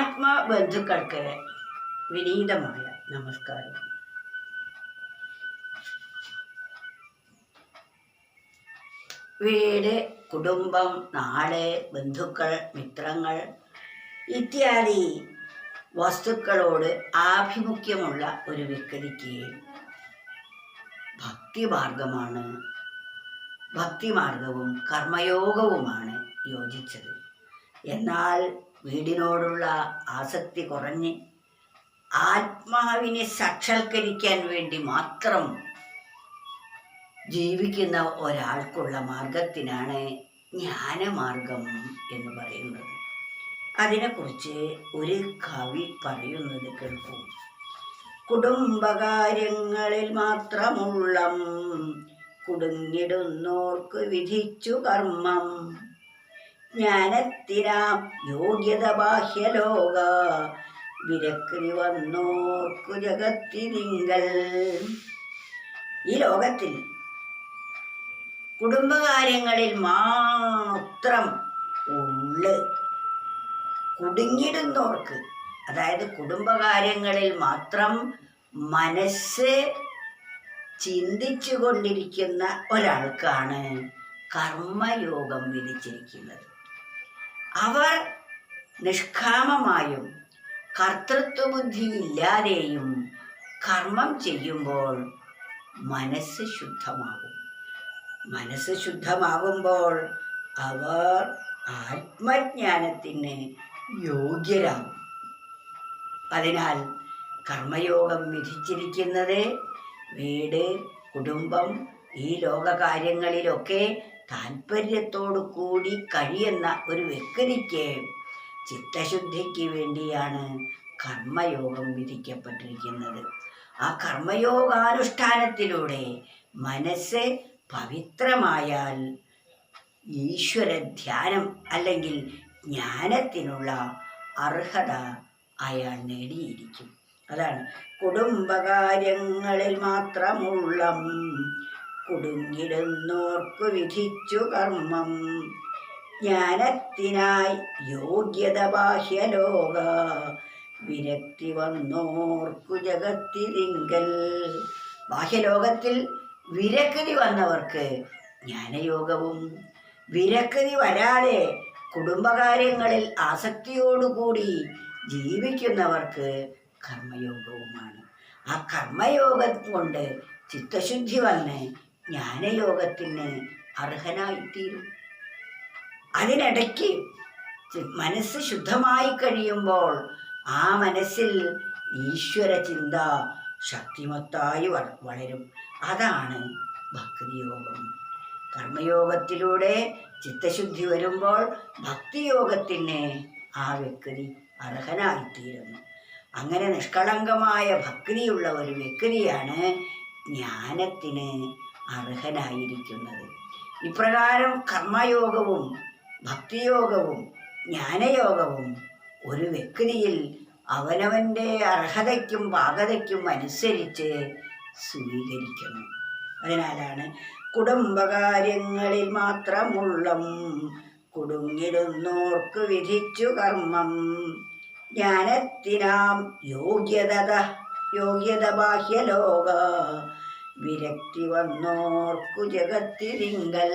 ആത്മബന്ധുക്കൾക്ക് വിനീതമായ നമസ്കാരം വീട് കുടുംബം നാട് ബന്ധുക്കൾ മിത്രങ്ങൾ ഇത്യാദി വസ്തുക്കളോട് ആഭിമുഖ്യമുള്ള ഒരു വ്യക്തിക്ക് ഭക്തിമാർഗമാണ് ഭക്തിമാർഗവും കർമ്മയോഗവുമാണ് യോജിച്ചത് എന്നാൽ വീടിനോടുള്ള ആസക്തി കുറഞ്ഞ് ആത്മാവിനെ സാക്ഷാത്കരിക്കാൻ വേണ്ടി മാത്രം ജീവിക്കുന്ന ഒരാൾക്കുള്ള മാർഗത്തിനാണ് ജ്ഞാനമാർഗം എന്ന് പറയുന്നത്. അതിനെക്കുറിച്ച് ഒരു കവി പറയുന്നത് കേൾക്കും. കുടുംബകാര്യങ്ങളിൽ മാത്രമുള്ളം കുടുങ്ങിടുന്നോർക്ക് വിധിച്ചു കർമ്മം. ജ്ഞാനത്തിനാം യോഗ്യത ബാഹ്യലോക വിരക്തി വന്നോർക്കു ജഗത്തിനിങ്കൽ. ഈ ലോകത്തിൽ കുടുംബകാര്യങ്ങളിൽ മാത്രം ഉള്ള്. കുടുങ്ങിടുന്നവർക്ക് അതായത് കുടുംബകാര്യങ്ങളിൽ മാത്രം മനസ്സ് ചിന്തിച്ചു കൊണ്ടിരിക്കുന്ന ഒരാൾക്കാണ് കർമ്മയോഗം വിധിച്ചിരിക്കുന്നത് അവർ നിഷ്കാമമായും കർത്തൃത്വബുദ്ധി ഇല്ലാതെയും കർമ്മം ചെയ്യുമ്പോൾ മനസ്സ് ശുദ്ധമാകും. മനസ്സ് ശുദ്ധമാകുമ്പോൾ അവർ ആത്മജ്ഞാനത്തിന് യോഗ്യരാകും. അതിനാൽ കർമ്മയോഗം വിധിച്ചിരിക്കുന്നത് വീട് കുടുംബം ഈ ലോകകാര്യങ്ങളിലൊക്കെ താല്പര്യത്തോടു കൂടി കഴിയുന്ന ഒരു വ്യക്തിക്ക് ചിത്തശുദ്ധിക്ക് വേണ്ടിയാണ് കർമ്മയോഗം വിധിക്കപ്പെട്ടിരിക്കുന്നത്. ആ കർമ്മയോഗാനുഷ്ഠാനത്തിലൂടെ മനസ്സ് പവിത്രമായാൽ ഈശ്വര ധ്യാനം അല്ലെങ്കിൽ ജ്ഞാനത്തിനുള്ള അർഹത അയാൾ നേടിയിരിക്കും. അതാണ് കുടുംബകാര്യങ്ങളിൽ മാത്രമുള്ള കുടുങ്ങിടുന്നോർക്കു വിധിച്ചു കർമ്മം. ജ്ഞാനത്തിനായി യോഗ്യത ബാഹ്യലോക വിരക്തി വന്നോർക്കു ജഗത്തിരിങ്കൽ ബാഹ്യലോകത്തിൽ വിരക്തി വന്നവർക്ക് ജ്ഞാനയോഗവും വിരക്തി വരാതെ കുടുംബകാര്യങ്ങളിൽ ആസക്തിയോടുകൂടി ജീവിക്കുന്നവർക്ക് കർമ്മയോഗവുമാണ്. ആ കർമ്മയോഗം കൊണ്ട് ചിത്തശുദ്ധി വന്ന് ജ്ഞാനയോഗത്തിന് അർഹനായിത്തീരും. അതിനിടയ്ക്ക് മനസ്സ് ശുദ്ധമായി കഴിയുമ്പോൾ ആ മനസ്സിൽ ഈശ്വര ചിന്ത ശക്തിമത്തായി വളരും. അതാണ് ഭക്തിയോഗം. കർമ്മയോഗത്തിലൂടെ ചിത്തശുദ്ധി വരുമ്പോൾ ഭക്തിയോഗത്തിന് ആ വ്യക്തി അർഹനായിത്തീരുന്നു. അങ്ങനെ നിഷ്കളങ്കമായ ഭക്തിയുള്ള ഒരു വ്യക്തിയാണ് ജ്ഞാനത്തിന് അർഹനായിരിക്കുന്നത്. ഇപ്രകാരം കർമ്മയോഗവും ഭക്തിയോഗവും ജ്ഞാനയോഗവും ഒരു വ്യക്തിയിൽ അവനവന്റെ അർഹതയ്ക്കും പാകതയ്ക്കും അനുസരിച്ച് സ്വീകരിക്കുന്നു. അതിനാലാണ് കുടുംബകാര്യങ്ങളിൽ മാത്രമുള്ള കുടുങ്ങിടുന്നോർക്ക് വിധിച്ചു കർമ്മം. ജ്ഞാനത്തിനാം യോഗ്യത യോഗ്യത ബാഹ്യലോക വിരക്തി വന്നോർക്കു ജഗത്തിരിങ്കൽ.